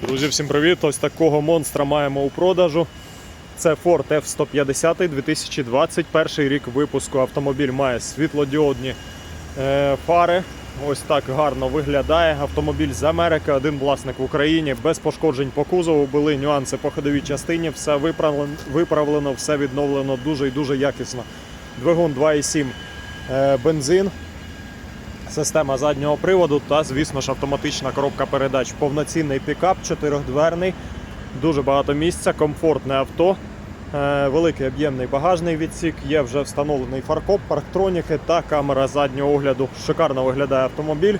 Друзі, всім привіт! Ось такого монстра маємо у продажу. Це Ford F-150 2021 рік випуску. Автомобіль має світлодіодні е, фари. Ось так гарно виглядає. Автомобіль з Америки, один власник в Україні, без пошкоджень по кузову, були нюанси по ходовій частині, все виправлено, виправлено, все відновлено дуже і дуже якісно. Двигун 2,7 е, бензин, система заднього приводу та, звісно ж, автоматична коробка передач. Повноцінний пікап, чотирьохдверний, дуже багато місця, комфортне авто. Е, Великий об'ємний багажний відсік, є вже встановлений фаркоп, парктроніки та камера заднього огляду. Шикарно виглядає автомобіль,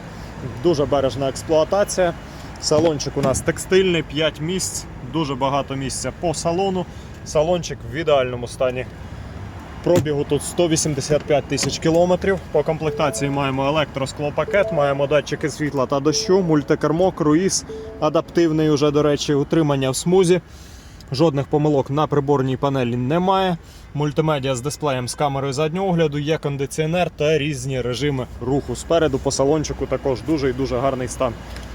дуже бережна експлуатація. Салончик у нас текстильний, 5 місць, дуже багато місця по салону. Салончик в ідеальному стані. Пробігу тут 185 тисяч кілометрів. По комплектації маємо електросклопакет, маємо датчики світла та дощу, мультикермо, круїз, адаптивний уже, до речі, утримання в смузі. Жодних помилок на приборній панелі немає. Мультимедіа з дисплеєм з камерою заднього огляду, є кондиціонер та різні режими руху. Спереду по салончику також дуже і дуже гарний стан.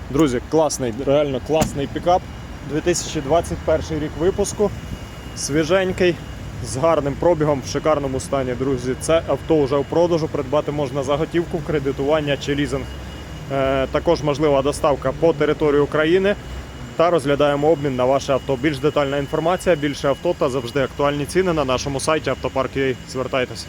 Друзі, класний, реально класний пікап. 2021 рік випуску. Свіженький, з гарним пробігом в шикарному стані, друзі. Це авто вже у продажу. Придбати можна за готівку, кредитування чи лізинг. Е, також можлива доставка по території України та розглядаємо обмін на ваше авто. Більш детальна інформація, більше авто та завжди актуальні ціни на нашому сайті автопарк.ua. Звертайтеся.